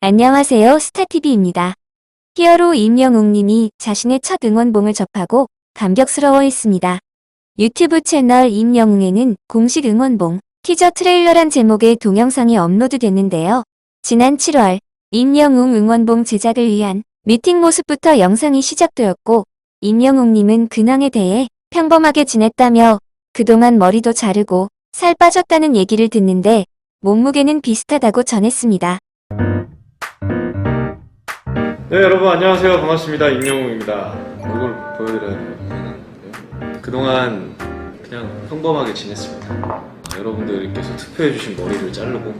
안녕하세요. 스타TV입니다. 히어로 임영웅님이 자신의 첫 응원봉을 접하고 감격스러워 했습니다. 유튜브 채널 임영웅에는 공식 응원봉, 티저 트레일러란 제목의 동영상이 업로드됐는데요. 지난 7월, 임영웅 응원봉 제작을 위한 미팅 모습부터 영상이 시작되었고, 임영웅님은 근황에 대해 평범하게 지냈다며 그동안 머리도 자르고 살 빠졌다는 얘기를 듣는데 몸무게는 비슷하다고 전했습니다. 네 여러분 안녕하세요. 반갑습니다. 임영웅입니다. 얼굴 보여드려야 되나요? 그동안 그냥 평범하게 지냈습니다. 아, 여러분들께서 투표해주신 머리를 자르고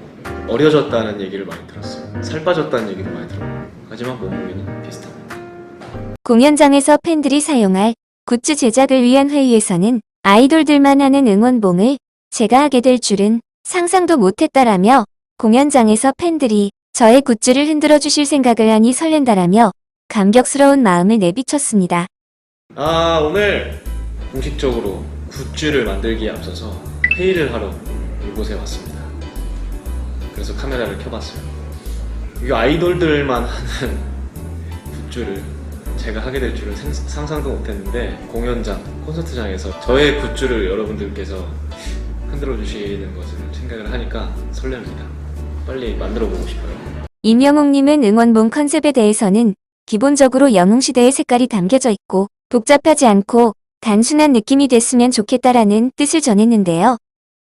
어려졌다는 얘기를 많이 들었어요. 살 빠졌다는 얘기도 많이 들었고. 하지만 몸무게는 비슷합니다. 공연장에서 팬들이 사용할 굿즈 제작을 위한 회의에서는 아이돌들만 하는 응원봉을 제가 하게 될 줄은 상상도 못했다라며 공연장에서 팬들이 저의 굿즈를 흔들어 주실 생각을 하니 설렌다라며 감격스러운 마음을 내비쳤습니다. 아 오늘 공식적으로 굿즈를 만들기에 앞서서 회의를 하러 이곳에 왔습니다. 그래서 카메라를 켜봤어요 이 아이돌들만 하는 굿즈를 제가 하게 될 줄은 생- 상상도 못했는데 공연장, 콘서트장에서 저의 굿즈를 여러분들께서 흔들어 주시는 것을 생각을 하니까 설렙니다 빨리 만들어 보고 싶어요 임영웅님은 응원봉 컨셉에 대해서는 기본적으로 영웅시대의 색깔이 담겨져 있고 복잡하지 않고 단순한 느낌이 됐으면 좋겠다라는 뜻을 전했는데요.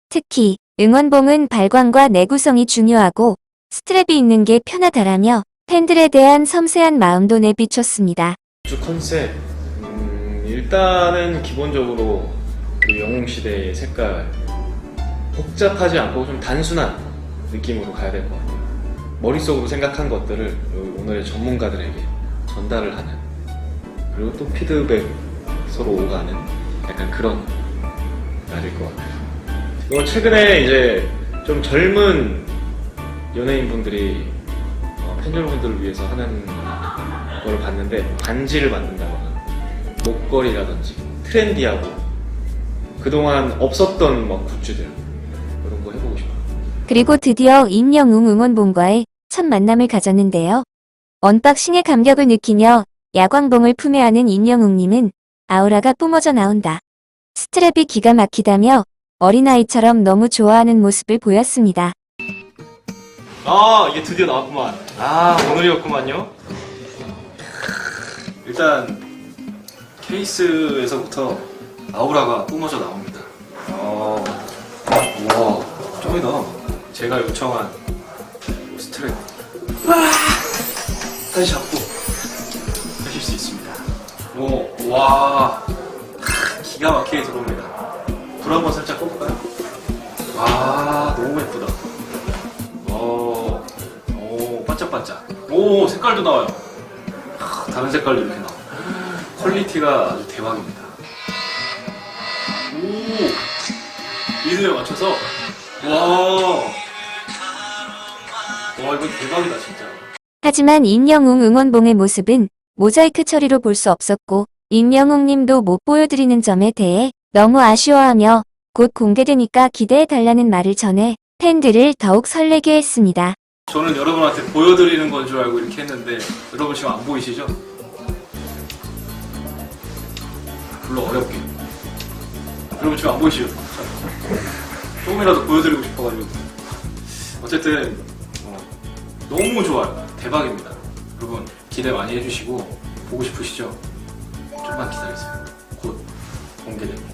특히 응원봉은 발광과 내구성이 중요하고 스트랩이 있는 게 편하다라며 팬들에 대한 섬세한 마음도 내비쳤습니다. 굿즈 컨셉 음, 일단은 기본적으로 그 영웅시대의 색깔 복잡하지 않고 좀 단순한 느낌으로 가야 될 것 같아요. 머릿속으로 생각한 것들을 요- 오늘의 전문가들에게 전달을 하는 그리고 또 피드백 서로 오가는 약간 그런 날일 것 같아요. 뭐 최근에 이제 좀 젊은 연예인분들이 어, 팬 여러분들을 위해서 하는 걸 봤는데 반지를 만든다거나 목걸이라든지 트렌디하고 그동안 없었던 막 굿즈들 그리고 드디어 임영웅 응원봉과의 첫 만남을 가졌는데요. 언박싱의 감격을 느끼며 야광봉을 품에 안은 임영웅님은 아우라가 뿜어져 나온다. 스트랩이 기가 막히다며 어린아이처럼 너무 좋아하는 모습을 보였습니다. 아 이게 드디어 나왔구만. 아 오늘이었구만요. 일단 케이스에서부터 아우라가 뿜어져 나옵니다. 어, 와 짱이다. 제가 요청한 스트랩 와 다시 잡고 하실 수 있습니다. 오, 와 기가 막히게 들어옵니다. 불 한번 살짝 꺼볼까요? 와 너무 예쁘다. 오, 오, 반짝반짝. 오, 색깔도 나와요. 하, 다른 색깔도 이렇게 나와. 퀄리티가 아주 대박입니다. 오, 리듬에 맞춰서. 와, 와, 이거 대박이다, 진짜. 하지만 임영웅 응원봉의 모습은 모자이크 처리로 볼 수 없었고 임영웅님도 못 보여드리는 점에 대해 너무 아쉬워하며 곧 공개되니까 기대해달라는 말을 전해 팬들을 더욱 설레게 했습니다. 저는 여러분한테 보여드리는 건 줄 알고 이렇게 했는데, 여러분 지금 안 보이시죠? 별로 어렵게. 여러분 지금 안 보이시죠? 자, 조금이라도 보여드리고 싶어가지고. 어쨌든, 어, 너무 좋아요. 대박입니다. 여러분, 기대 많이 해주시고, 보고 싶으시죠? 좀만 기다리세요. 곧 공개됩니다.